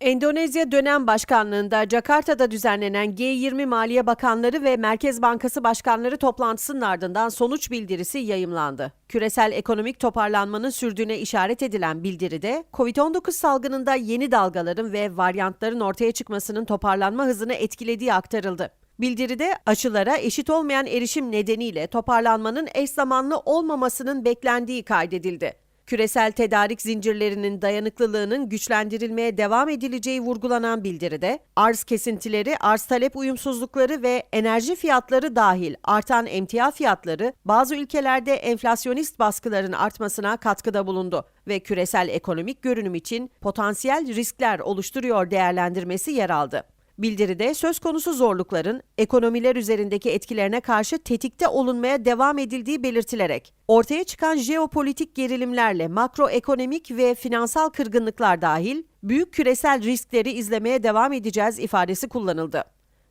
Endonezya dönem başkanlığında Jakarta'da düzenlenen G20 Maliye Bakanları ve Merkez Bankası Başkanları toplantısının ardından sonuç bildirisi yayımlandı. Küresel ekonomik toparlanmanın sürdüğüne işaret edilen bildiride, COVID-19 salgınında yeni dalgaların ve varyantların ortaya çıkmasının toparlanma hızını etkilediği aktarıldı. Bildiride aşılara eşit olmayan erişim nedeniyle toparlanmanın eş zamanlı olmamasının beklendiği kaydedildi. Küresel tedarik zincirlerinin dayanıklılığının güçlendirilmeye devam edileceği vurgulanan bildiride, arz kesintileri, arz talep uyumsuzlukları ve enerji fiyatları dahil artan emtia fiyatları bazı ülkelerde enflasyonist baskıların artmasına katkıda bulundu ve küresel ekonomik görünüm için potansiyel riskler oluşturuyor değerlendirmesi yer aldı. Bildiride söz konusu zorlukların ekonomiler üzerindeki etkilerine karşı tetikte olunmaya devam edildiği belirtilerek, ortaya çıkan jeopolitik gerilimlerle makroekonomik ve finansal kırgınlıklar dahil büyük küresel riskleri izlemeye devam edeceğiz ifadesi kullanıldı.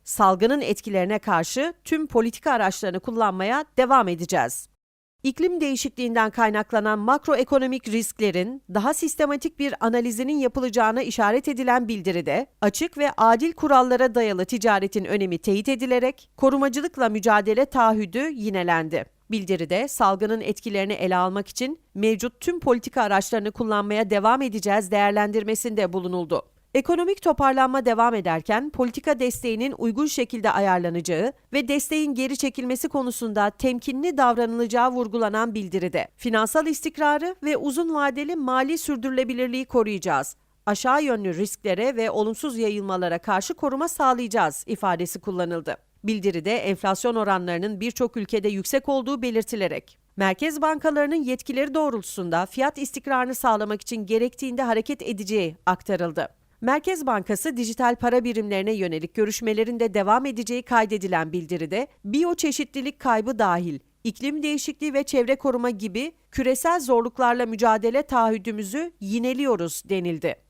Salgının etkilerine karşı tüm politika araçlarını kullanmaya devam edeceğiz. İklim değişikliğinden kaynaklanan makroekonomik risklerin daha sistematik bir analizinin yapılacağına işaret edilen bildiride, açık ve adil kurallara dayalı ticaretin önemi teyit edilerek korumacılıkla mücadele taahhüdü yinelendi. Bildiride salgının etkilerini ele almak için mevcut tüm politika araçlarını kullanmaya devam edeceğiz değerlendirmesinde bulunuldu. Ekonomik toparlanma devam ederken politika desteğinin uygun şekilde ayarlanacağı ve desteğin geri çekilmesi konusunda temkinli davranılacağı vurgulanan bildiride finansal istikrarı ve uzun vadeli mali sürdürülebilirliği koruyacağız. Aşağı yönlü risklere ve olumsuz yayılmalara karşı koruma sağlayacağız ifadesi kullanıldı. Bildiride enflasyon oranlarının birçok ülkede yüksek olduğu belirtilerek merkez bankalarının yetkileri doğrultusunda fiyat istikrarını sağlamak için gerektiğinde hareket edeceği aktarıldı. Merkez Bankası dijital para birimlerine yönelik görüşmelerinde devam edeceği kaydedilen bildiride biyoçeşitlilik kaybı dahil iklim değişikliği ve çevre koruma gibi küresel zorluklarla mücadele taahhüdümüzü yineliyoruz denildi.